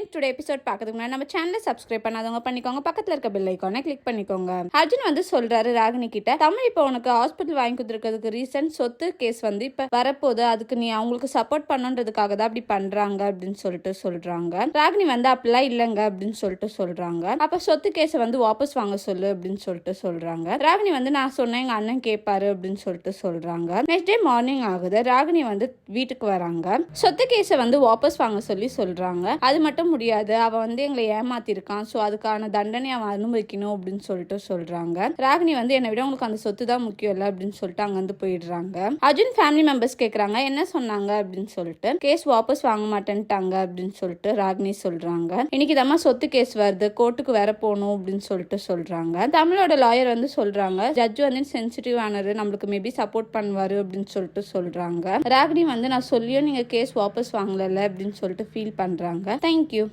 Friends today episode பார்க்கறதுக்கு முன்னாடி நம்ம சேனலை சப்ஸ்கிரைப் பண்ணாதவங்க பண்ணிக்கோங்க. பக்கத்தில் இருக்க பெல் ஐக்கானை கிளிக் பண்ணிக்கோங்க. அர்ஜுன் வந்து சொல்றாரு ராகினி கிட்ட தமிழ் இப்போ உனக்கு ஹாஸ்பிட்டல் வாங்கி கொடுத்துருக்கிறதுக்கு ரீசன் சொத்து கேஸ் வந்து இப்போ வரப்போகுது. அதுக்கு நீ அவங்களுக்கு சப்போர்ட் பண்ணுன்றதுக்காக தான் அப்படி பண்றாங்க அப்படின்னு சொல்லிட்டு சொல்றாங்க. ராகினி வந்து அப்படிலாம் இல்லைங்க அப்படின்னு சொல்லிட்டு சொல்றாங்க. அப்ப சொத்து கேஸை வந்து வாபஸ் வாங்க சொல்லு அப்படின்னு சொல்லிட்டு சொல்றாங்க. ராகினி வந்து நான் சொன்னேன் எங்க அண்ணன் கேட்பாரு அப்படின்னு சொல்லிட்டு சொல்றாங்க. நெக்ஸ்ட் டே மார்னிங் ஆகுது. ராகினி வந்து வீட்டுக்கு வராங்க. சொத்து கேஸை வந்து வாபஸ் வாங்க சொல்லி சொல்றாங்க. அது மட்டும் முடியாது. அவன் வந்து எங்களை ஏமாத்திருக்கான். ஸோ அதுக்கான தண்டனை அவன் அனுபவிக்கணும் அப்படின்னு சொல்லிட்டு சொல்றாங்க. ராகினி வந்து என்னை விட உங்களுக்கு அந்த சொத்து தான் முக்கியம் இல்லை அப்படின்னு சொல்லிட்டு அங்கிருந்து போயிடுறாங்க. அர்ஜுன் ஃபேமிலி மெம்பர்ஸ் கேட்குறாங்க என்ன சொன்னாங்க? அப்படின்னு சொல்லிட்டு. கேஸ் வாபஸ் வாங்க மாட்டேன்ட்டாங்க அப்படின்னு சொல்லிட்டு ராகினி சொல்றாங்க. இன்னைக்கு தம்மா சொத்து கேஸ் வருது. கோர்ட்டுக்கு வேற போகணும் அப்படின்னு சொல்லிட்டு சொல்றாங்க. தமிழோட லாயர் வந்து சொல்றாங்க ஜட்ஜ் வந்து சென்சிட்டிவ் ஆனது. நம்மளுக்கு மேபி சப்போர்ட் பண்ணுவாரு அப்படின்னு சொல்லிட்டு சொல்றாங்க. ராகினி வந்து நான் சொல்லியும் நீங்க கேஸ் வாபஸ் வாங்கல அப்படின்னு சொல்லிட்டு ஃபீல் பண்றாங்க. தேங்க்யூ